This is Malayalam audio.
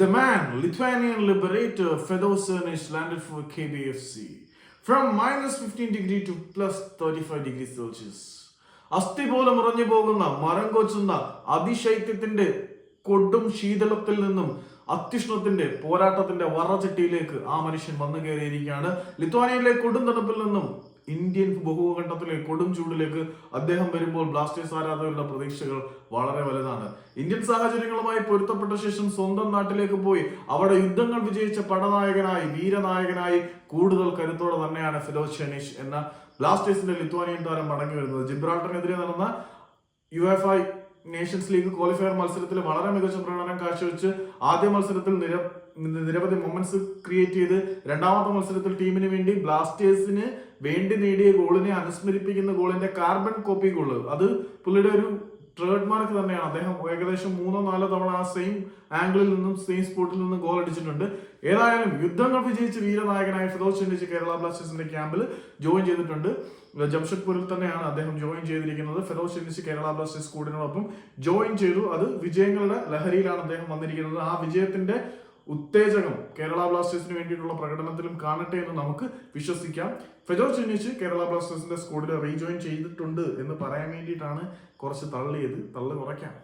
The man, Lithuanian liberator Fedor Cernich landed for KBFC from minus 15 degree to plus 35 degrees Celsius. അസ്ഥി പോലും ഉറഞ്ഞു പോകുന്ന മരം കൊച്ചുന്ന അതിശൈത്യത്തിന്റെ കൊടും ശീതളത്തിൽ നിന്നും അത്യുഷ്ണത്തിന്റെ പോരാട്ടത്തിന്റെ വറചട്ടിയിലേക്ക് ആ മനുഷ്യൻ വന്നു കയറിയിരിക്കുകയാണ്. ലിത്വാനിയയിലെ കൊടും തണുപ്പിൽ നിന്നും ഇന്ത്യൻ ബഹുഘട്ടത്തിലെ കൊടും ചൂടിലേക്ക് അദ്ദേഹം വരുമ്പോൾ ബ്ലാസ്റ്റേഴ്സ് ആരാധകരുടെ പ്രതീക്ഷകൾ വളരെ വലുതാണ്. ഇന്ത്യൻ സാഹചര്യങ്ങളുമായി പൊരുത്തപ്പെട്ട ശേഷം സ്വന്തം നാട്ടിലേക്ക് പോയി അവിടെ യുദ്ധങ്ങൾ വിജയിച്ച പടനായകനായി വീരനായകനായി കൂടുതൽ കരുത്തോടെ തന്നെയാണ് ഫിലോസ് ഷെനീഷ് എന്ന ബ്ലാസ്റ്റേഴ്സിന്റെ ലിത്വാനിയൻ താരം മടങ്ങി വരുന്നത്. ജിബ്രാൾട്ടറിനെതിരെ നടന്ന U F I nations league qualifier മത്സരത്തിൽ വളരെ മികച്ച പ്രകടനം കാഴ്ചവെച്ച് ആദ്യ മത്സരത്തിൽ നിര നിരവധി മൊമെന്റ്സ് ക്രിയേറ്റ് ചെയ്ത് രണ്ടാമത്തെ മത്സരത്തിൽ ടീമിന് വേണ്ടി ബ്ലാസ്റ്റേഴ്സിന് വേണ്ടി നേടിയ ഗോളിനെ അനുസ്മരിപ്പിക്കുന്ന ഗോളിന്റെ കാർബൺ കോപ്പി ഗോൾ. അത് പുള്ളിയുടെ ഒരു ട്രേഡ് മാർക്ക് തന്നെയാണ്. അദ്ദേഹം ഏകദേശം മൂന്നോ നാലോ തവണ ആ സെയിം ആംഗിളിൽ നിന്നും സെയിം സ്പോട്ടിൽ നിന്നും ഗോൾ അടിച്ചിട്ടുണ്ട്. ഏതായാലും യുദ്ധങ്ങൾ വിജയിച്ച വീരനായകനായ ഫിറോസ് ചെന്നിച്ച് കേരള ബ്ലാസ്റ്റേഴ്സിന്റെ ക്യാമ്പിൽ ജോയിൻ ചെയ്തിട്ടുണ്ട്. ജംഷഡ്പൂരിൽ തന്നെയാണ് അദ്ദേഹം ജോയിൻ ചെയ്തിരിക്കുന്നത്. ഫിറോസ് ചെന്നിച്ച് കേരള ബ്ലാസ്റ്റേഴ്സ് കൂടിനോടൊപ്പം ജോയിൻ ചെയ്തു. അത് വിജയങ്ങളുടെ ലഹരിയിലാണ് അദ്ദേഹം വന്നിരിക്കുന്നത്. ആ വിജയത്തിന്റെ ഉത്തേജകം കേരള ബ്ലാസ്റ്റേഴ്സിന് വേണ്ടിയിട്ടുള്ള പ്രകടനത്തിലും കാണട്ടെ എന്ന് നമുക്ക് വിശ്വസിക്കാം. ഫെജോ ചെന്നിച്ച് കേരള ബ്ലാസ്റ്റേഴ്സിന്റെ സ്കൂളിൽ റീജോയിൻ ചെയ്തിട്ടുണ്ട് എന്ന് പറയാൻ വേണ്ടിയിട്ടാണ് കുറച്ച് തള്ളിയത്. തള്ളു കുറയ്ക്കാം.